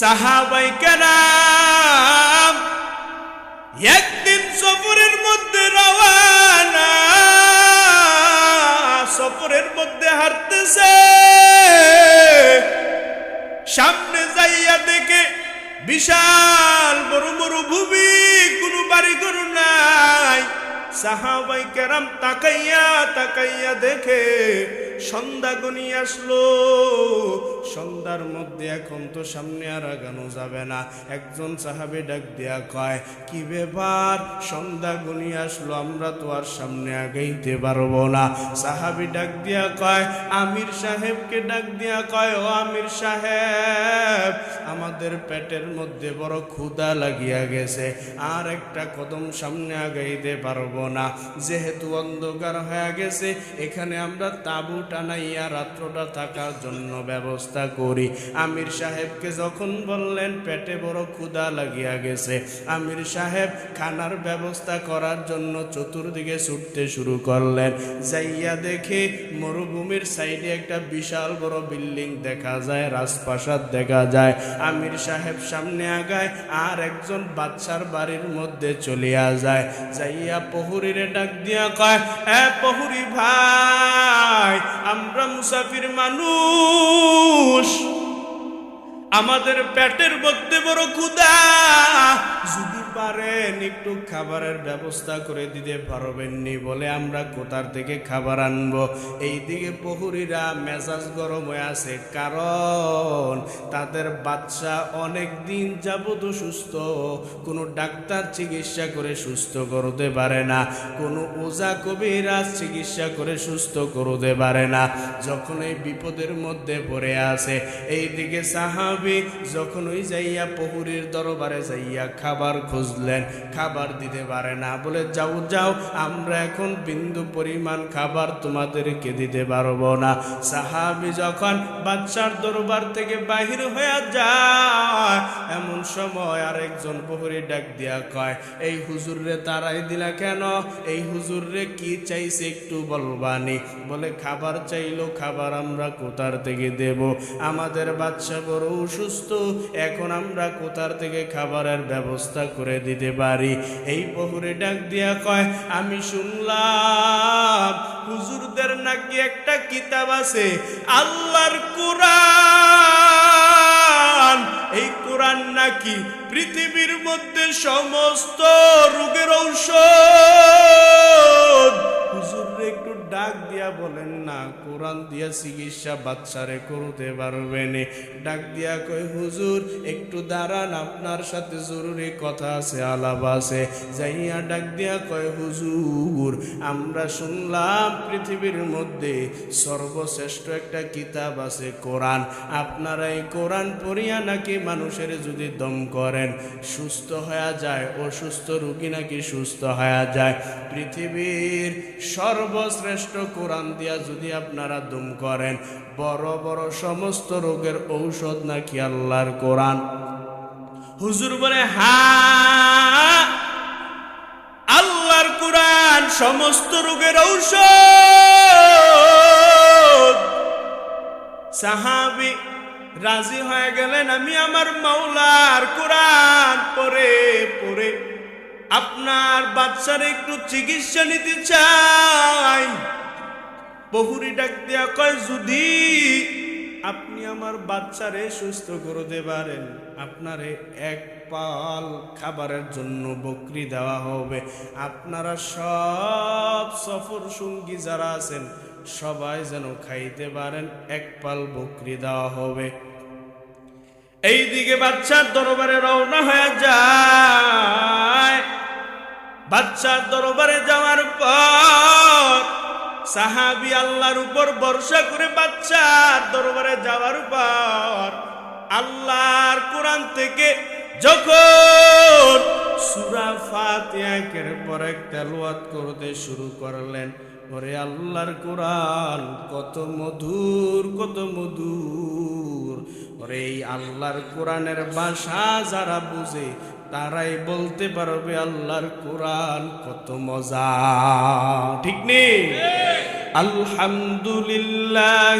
সাহাবাই কেরাম একদিন সফরের মধ্যে রওয়ানা, সফরের মধ্যে হাঁটতেছে। সামনে যাইয়া দেখে বিশাল বড় মরুভূমি কোনো বাড়ি ঘর নাই। সাহাবাই কেরাম তাকাইয়া তাকাইয়া দেখে সন্ধ্যা গনি আসলো। সন্ধ্যার মধ্যে এখন তো সামনে আর আগানো যাবে না। একজন সাহাবে ডাক দিয়া কয়, কি ব্যাপার? সন্ধ্যা গনি আসলো, আমরা তো আর সামনে আগাইতে পারব না। সাহাবি ডাক দিয়া কয়, আমির সাহেবকে ডাক দিয়া কয়, ও আমির সাহেব, আমাদের পেটের মধ্যে বড় ক্ষুদা লাগিয়া গেছে। আর একটা কদম সামনে আগাইতে পারব না। যেহেতু অন্ধকার হয়ে গেছে, এখানে আমরা তাবু টানাইয়া রাত্রটা থাকার জন্য ব্যবস্থা করি। আমির সাহেবকে যখন বললেন, পেটে বড় ক্ষুধা লাগিয়া গেছে। আমির সাহেব খানার ব্যবস্থা করার জন্য চতুর্দিকে ছুটতে শুরু করলেন। যাইয়া দেখে মরুভূমির সাইডে একটা বিশাল বড় বিল্ডিং দেখা যায়, রাজপ্রাসাদ দেখা যায়। আমির সাহেব সামনে আগায় আর একজন বাচ্চার বাড়ির মধ্যে চলিয়া যায়। যাইয়া পহুরিরে ডাক দিয়া কয় হ্যাঁ পহুরি ভাই! আমরা মুসাফির মানুষ। আমাদের পেটের মধ্যে বড় ক্ষুদা একটু খাবারের ব্যবস্থা করে দিতে পারবেননি বলে আমরা কোথার থেকে খাবার আনব? এইদিকে প্রহরীরা মেজাজ গরম হয়ে আছে, কারণ তাদের বাচ্চা অনেক দিন যাবত সুস্থ কোনো ডাক্তার চিকিৎসা করে সুস্থ করতে পারে না, কোনো ওজা কবিরাজ চিকিৎসা করে সুস্থ করতে পারে না। যখন এই বিপদের মধ্যে পড়ে আছে, এইদিকে সাহাবি যখন ওই যাইয়া পহুরির দরবারে যাইয়া খাবার খুঁজলেন খাবার দিতে পারে না। বলে, যাও যাও, আমরা এখন বিন্দু পরিমাণ খাবার তোমাদেরকে দিতে পারব না। সাহাবি যখন বাচ্চার দরবার থেকে বাহির হয়ে যায়, এমন সময় আরেকজন প্রহরী ডাক দিয়া কয়, এই হুজুররে তারাই দিলা কেন? এই হুজুররে কি চাইছে একটু বলবানি? বলে, খাবার চাইলো, খাবার আমরা কোথার থেকে দেব? আমাদের বাচ্চা বড় অসুস্থ, এখন আমরা কোথার থেকে খাবারের ব্যবস্থা করে দিতে পারি? এই প্রহরী ডাক দিয়া কয়, আমি শুনলাম হুজুরদের নাকি একটা কিতাব আছে। আল্লাহর কোরআন। এই কোরআন নাকি পৃথিবীর মধ্যে সমস্ত রোগের ঔষধ। ডাক দিয়া বলেন, না, কোরআন দিয়া চিকিৎসা বাচ্চারে করতে পারবেন ডাক দিয়া কই হুজুর, একটু দাঁড়ান, আপনার সাথে জরুরি কথা আছে, আলাপ আছে। যাইয়া ডাক দিয়া কয়, হুজুর, আমরা শুনলাম পৃথিবীর মধ্যে সর্বশ্রেষ্ঠ একটা কিতাব আছে, কোরআন। আপনারা এই কোরআন পড়িয়া নাকি মানুষের যদি দম করেন, সুস্থ হয়ে যায়, অসুস্থ রুগী নাকি সুস্থ হয়ে যায়? পৃথিবীর সর্বশ্রেষ্ঠ কোরআন দিয়া যদি আপনারা দম করেন, বড় বড় সমস্ত রোগের ঔষধ নাকি আল্লাহর কোরআন? হুজুর বলে, হা, আল্লাহর কোরআন সমস্ত রোগের ঔষধ। সাহাবি রাজি হয়ে গেলেন, আমি আমার মাওলার কোরআন পরে পরে আপনার বাচ্চার একটু চিকিৎসা নিতে চাই। বহুরি ডাক দিয়া কয়, যদি আপনি আমার বাচ্চারে সুস্থ করতে পারেন আপনারে এক পাল খাবারের জন্য বকরি দেওয়া হবে। আপনারা সব সফর সঙ্গী যারা আছেন, সবাই যেন খাইতে পারেন, এক পাল বকরি দেওয়া হবে। এইদিকে বাচ্চার দরবারে রওনা হয়ে যায়। বাচ্চার দরবারে যাওয়ার পর সাহাবি আল্লাহর উপর ভরসা করে বাচ্চার দরবারে যাওয়ার পর আল্লাহর কোরআন থেকে যখন সুরা ফাতিহাকের পর এক তেলাওয়াত করতে শুরু করলেন। ওরে আল্লাহর কোরআন কত মধুর কত মধুর। ওরে এই আল্লাহর কোরআনের ভাষা যারা বুঝে তারাই বলতে পারবে আল্লাহর কোরআন কত মজা। ঠিক নেই? আলহামদুলিল্লাহ